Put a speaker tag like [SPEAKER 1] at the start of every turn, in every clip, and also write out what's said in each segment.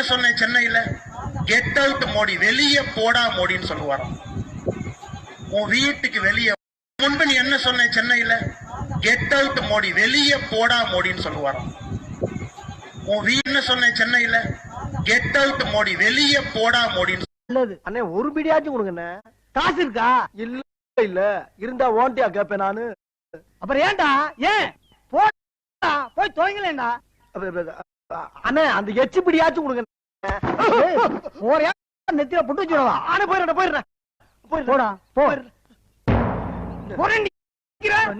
[SPEAKER 1] என்ன சொன்னேன்? சென்னையில கெட் அவுட் மோடி வெளியே போடா மோடின்னு சொல்லுவாராம். உன் வீட்டுக்கு வெளியே முன்பு நீ என்ன சொன்ன சென்னையில கெட் அவுட் மோடி வெளியே போடா மோடின்னு சொல்லுவாராம். உன் வீ என்ன சொன்ன சென்னையில கெட் அவுட் மோடி வெளியே போடா மோடின்னு
[SPEAKER 2] நல்லது அண்ணே ஒரு பிடியாச்சும் கொடுங்கண்ணே காசு இருக்கா? இல்ல இல்ல. இருந்தா ஓண்டியா கேப்பேன் நானு.
[SPEAKER 3] அப்புறம் ஏன்டா? ஏன்? போடா போய் துவங்கலேண்டா
[SPEAKER 2] அண்ணே அந்த எச்சு பிடியாச்சும் கொடுங்க
[SPEAKER 3] ஒரே நெத்தியில புட்டு வச்சுடவா
[SPEAKER 2] அண்ணே போயிடுறேன் போயிடுறேன்.
[SPEAKER 3] போடா போ.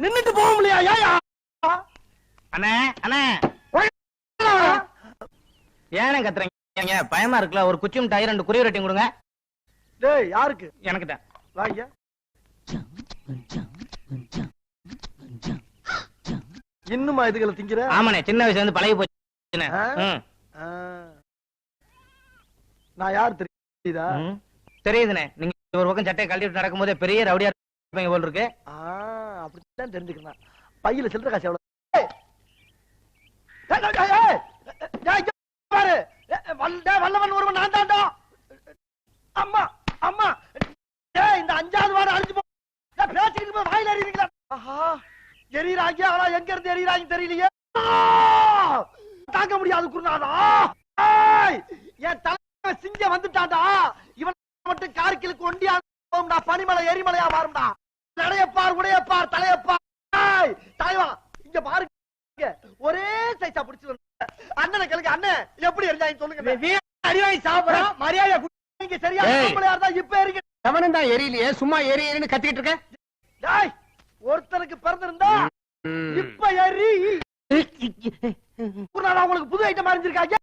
[SPEAKER 2] நின்னுட்டு போக முடியா ஏயா?
[SPEAKER 4] அண்ணே அண்ணே. ஏனே கத்துறீங்க? பயமா இருக்குல்ல ஒரு குச்சி மிட்டாய் ரெண்டு குருவி ரொட்டி கொடுங்க.
[SPEAKER 2] டேய் யாருக்கு?
[SPEAKER 4] எனக்கு தான்
[SPEAKER 2] வாங்க இன்னுமா இதுகளை திங்கிற?
[SPEAKER 4] ஆமாண்ணே சின்ன வயசுல இருந்து பழகி.
[SPEAKER 2] ஆ. நான் யார் தெரியுதா?
[SPEAKER 4] ம். தெரியுதுண்ணே. நீங்க ஒரு பக்கம் சட்டையை பெரிய ரவுடியா இருப்பீங்க போல் இருக்கு.
[SPEAKER 2] அப்படித்தான் பையில சில்லற காசு எவ்வளவு? பாரு. வல்லவன் ஒருவன் நான் தான்டா. அம்மா அம்மா. இந்த அஞ்சாவது வாரம் அழிஞ்சு போ. பேசிக்கிட்டு வாயில எரியறாங்க ஆனா எங்க இருந்து எரியறாங்க தெரியலையே! தாங்க முடியாது குருநாதா. என் தலைவன் சிங்க வந்துட்டான்டா. இவன் மட்டும் கார்கிலுக்கு ஒண்டியா போகும்டா. பனிமலை எரிமலையா மாறும்டா. நடையப்பார் உடையப்பார் தலையப்பார். தலைவா இங்க பாருங்க. ஒரே சைஸா பிடிச்சு அண்ணனை கேளுங்க அண்ணன் எப்படி எரிஞ்சாங்க சொல்லுங்க.
[SPEAKER 3] அடிவாய் சாப்பிடறோம் மரியாதை
[SPEAKER 2] நீங்க சரியா. பொம்பளையா இருந்தா இப்ப எரிங்க
[SPEAKER 4] எவனும் தான் எரியலையே சும்மா எரி எரின்னு கத்திக்கிட்டு இருக்க?
[SPEAKER 2] டேய் ஒருத்தனுக்கு பிறந்திருந்தா இப்ப எரி. உங்களுக்கு புது ஐட்டம் அறிஞ்சிருக்காங்க